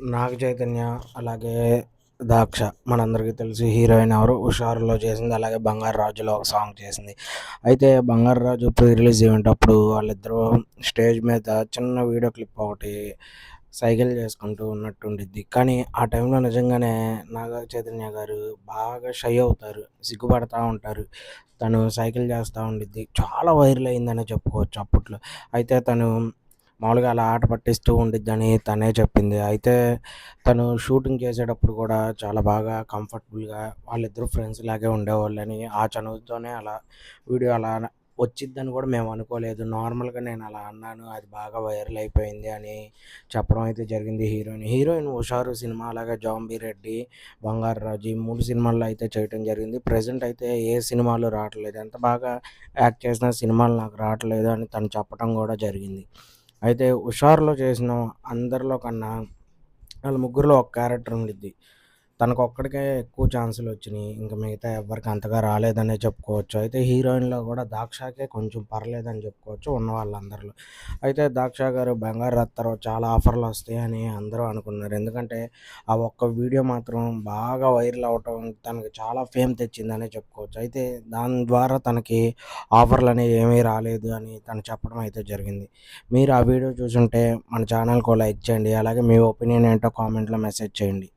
నాగ చైతన్య అలాగే దాక్ష మనందరికీ తెలుసు హీరోయిన్ ఎవరు? హుషారులో చేసింది అలాగే బంగారు రాజులో ఒక సాంగ్ చేసింది. అయితే Bangaru Raju pre release event అప్పుడు వాళ్ళిద్దరూ స్టేజ్ మీద చిన్న వీడియో క్లిప్ ఒకటి సైకిల్ చేసుకుంటూ ఉన్నట్టుండిద్ది. కానీ ఆ టైంలో నిజంగానే నాగ చైతన్య గారు బాగా షై అవుతారు సిగ్గుపడతా ఉంటారు. తను సైకిల్ చేస్తూ ఉండిద్ది. చాలా వైరల్ అయిందనే చెప్పుకోవచ్చు అప్పట్లో. అయితే తను మామూలుగా అలా ఆట పట్టిస్తూ ఉండిద్దని తనే చెప్పింది. అయితే తను షూటింగ్ చేసేటప్పుడు కూడా చాలా బాగా కంఫర్టబుల్గా వాళ్ళిద్దరూ ఫ్రెండ్స్ లాగే ఉండేవాళ్ళని ఆ చనువుతోనే అలా వీడియో అలా వచ్చిద్దని కూడా మేము అనుకోలేదు. నార్మల్గా నేను అలా అన్నాను అది బాగా వైరల్ అయిపోయింది అని చెప్పడం అయితే జరిగింది హీరోయిన్. హీరోయిన్ హుషారు సినిమా అలాగే జాంబీ రెడ్డి బంగారు రాజు ఈ మూడు సినిమాల్లో అయితే చేయటం జరిగింది. ప్రజెంట్ అయితే ఏ సినిమాలు రావట్లేదు. ఎంత బాగా యాక్ట్ చేసిన సినిమాలు నాకు రావట్లేదు అని తను చెప్పడం కూడా జరిగింది. అయితే హుషారులో చేసిన అందరిలో కన్నా వాళ్ళ ముగ్గురులో ఒక క్యారెక్టర్ ఉండిద్ది. తనకు ఒక్కడికే ఎక్కువ ఛాన్సులు వచ్చినాయి ఇంకా మిగతా ఎవరికి అంతగా రాలేదనే చెప్పుకోవచ్చు. అయితే హీరోయిన్లో కూడా దాక్షాకే కొంచెం పర్లేదని చెప్పుకోవచ్చు ఉన్న వాళ్ళందరిలో. అయితే దాక్షా గారు బంగారు రత్తారు చాలా ఆఫర్లు వస్తాయని అందరూ అనుకున్నారు. ఎందుకంటే ఆ ఒక్క వీడియో మాత్రం బాగా వైరల్ అవటం తనకి చాలా ఫేమ్ తెచ్చిందనే చెప్పుకోవచ్చు. అయితే దాని ద్వారా తనకి ఆఫర్లు అనేవి ఏమీ రాలేదు అని తను చెప్పడం అయితే జరిగింది. మీరు ఆ వీడియో చూసుంటే మన ఛానల్కి లైక్ చేయండి. అలాగే మీ ఒపీనియన్ ఏంటో కామెంట్లో మెసేజ్ చేయండి.